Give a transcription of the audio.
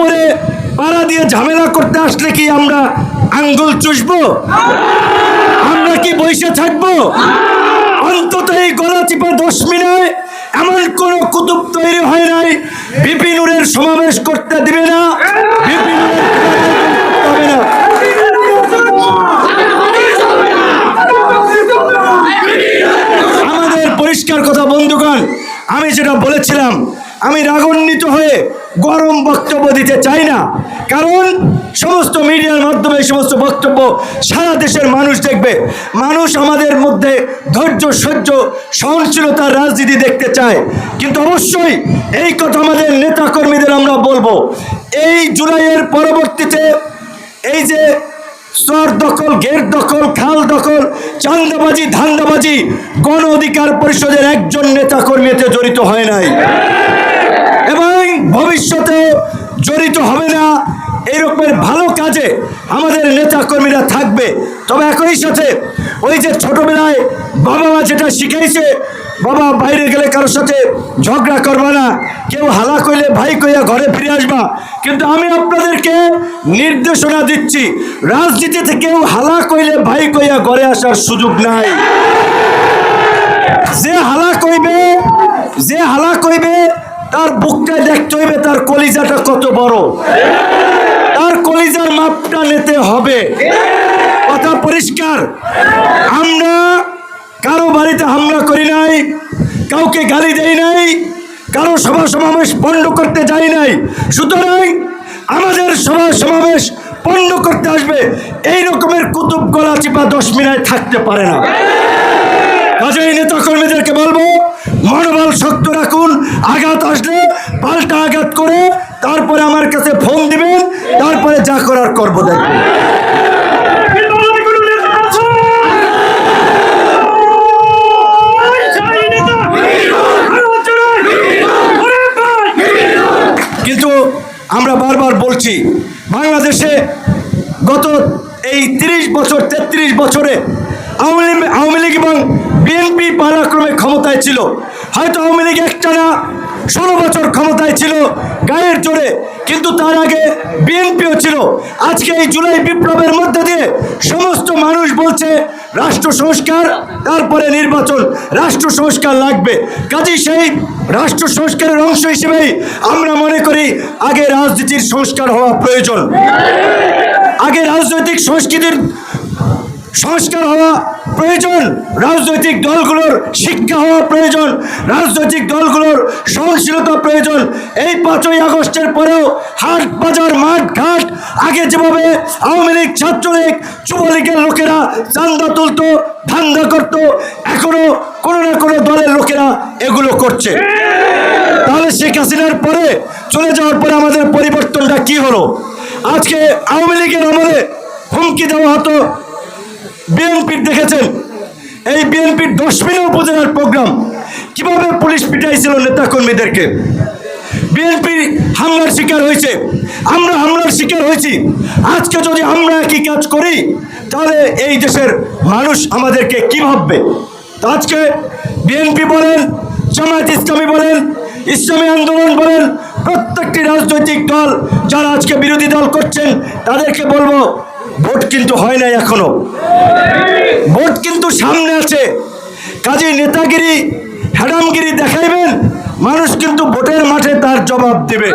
উপরে পাড়া দিয়ে ঝামেলা করতে আসলে কি আমরা আঙ্গুল চুষবো? আমরা কি বসে থাকব? অন্তত এই গলা চিপা দশ মিনায় এমন কোন কুতুব তৈরি হয় নাই। বিপিনুরের সমাবেশ করতে দিবে না। আমাদের পরিষ্কার কথা বন্ধুগণ, আমি যেটা বলেছিলাম, আমি রাগান্বিত হয়ে গরম বক্তব্য দিতে চাই না। কারণ সমস্ত মিডিয়ার মাধ্যমে সমস্ত বক্তব্য সারা দেশের মানুষ দেখবে। মানুষ আমাদের মধ্যে ধৈর্য, সহ্য, সহনশীলতার রাজনীতি দেখতে চায়। কিন্তু অবশ্যই এই কথা আমাদের নেতাকর্মীদের আমরা বলব। এই জুলাইয়ের পরবর্তীতে এই যে স্তর দখল গেট দখল, খাল দখল চান্দাবাজি ধান্দাবাজি গণ অধিকার পরিষদের একজন নেতা কর্মীতে জড়িত হয় নাই। ভবিষ্যতে জড়িত হবে না। এরকমের ভালো কাজে আমাদের নেতা কর্মীরা থাকবে। তবে একই সাথে ওই যে ছোটবেলায় বাবা মা যেটা শিখাইছে, বাবা বাইরে গেলে কারোর সাথে ঝগড়া করবা না। কেউ হালা কইলে ভাই কইয়া ঘরে ফিরে আসবা। কিন্তু আমি আপনাদেরকে নির্দেশনা দিচ্ছি, রাজনীতিতে কেউ হালা কইলে ভাই কইয়া ঘরে আসার সুযোগ নাই। যে হালা কইবে, যে হালা কইবে তার বুকটা দেখতে হইবে, তার কলিজাটা কত বড়। তার কলিজার মাপটা নিতে হবে। কথা পরিষ্কার? আমরা কারও বাড়িতে হামলা করি নাই, কাউকে গালি দেই নাই, কারও সভা সমাবেশ বন্ধ করতে যাই নাই। সুতরাং আমাদের সভা সমাবেশ বন্ধ করতে আসবে। এই রকমের কুতুব গলা চিপা দশ মিনিট থাকতে পারে না। কাজেই নেতা কর্মীদেরকে বলব মনোবল শক্ত রাখুন, আঘাত আসলে পাল্টা আঘাত করে তারপরে আমার কাছে ফোন দিবেন, তারপরে যা করার করব দেখবেন। আমরা বারবার বলছি, বাংলাদেশে গত এই তিরিশ বছর, তেত্রিশ বছরে আওয়ামী পালাক্রমে ক্ষমতায় ছিল। হয়তো আওয়ামী লীগ একটানা ষোলো বছর ক্ষমতায় ছিল গায়ের জোরে, কিন্তু তার আগে বিএনপিও ছিল। আজকে এই জুলাই বিপ্লবের মধ্যে দিয়ে সমস্ত মানুষ বলছে, রাষ্ট্র সংস্কার, তারপরে নির্বাচন, রাষ্ট্র সংস্কার লাগবে। কাজেই সেই রাষ্ট্র সংস্কারের অংশ হিসেবেই আমরা মনে করি আগে রাজনীতির সংস্কার হওয়া প্রয়োজন। আগে রাজনৈতিক সংস্কৃতির সংস্কার হওয়া প্রয়োজন রাজনৈতিক দলগুলোর শিক্ষা হওয়া প্রয়োজন, রাজনৈতিক দলগুলোর সহনশীলতা প্রয়োজন। এই পাঁচই আগস্টের পরেও হাট বাজার, মাঠ ঘাট, আগে যেভাবে আওয়ামী লীগ, ছাত্রলীগ, যুবলীগের লোকেরা চান্দা তুলতো, ধান্দা করত, এখনও কোনো না কোনো দলের লোকেরা এগুলো করছে। তাহলে শেখ হাসিনার পরে চলে যাওয়ার পরে আমাদের পরিবর্তনটা কি হলো? আজকে আওয়ামী লীগের আমলে হুমকি দেওয়া হতো বিএনপির দেখেছেন? এই বিএনপির দশমিনা উপজেলার প্রোগ্রাম কীভাবে পুলিশ পিটাইছিল নেতা কর্মীদেরকে বিএনপি হামলার শিকার হয়েছে। আমরা হামলার শিকার হয়েছি। আজকে যদি আমরা একই কাজ করি, তাহলে এই দেশের মানুষ আমাদেরকে কি ভাববে? আজকে বিএনপি বলেন, জামায়াত ইসলামী বলেন, ইসলামী আন্দোলন বলেন, প্রত্যেকটি রাজনৈতিক দল যারা আজকে বিরোধী দল করছেন, তাদেরকে বলব ভোট কিন্তু হয় নাই এখনও। ভোট কিন্তু সামনে আছে। কাজে নেতাগিরি হ্যাডামগিরি দেখাইবেন, মানুষ কিন্তু ভোটের মাঠে তার জবাব দেবে।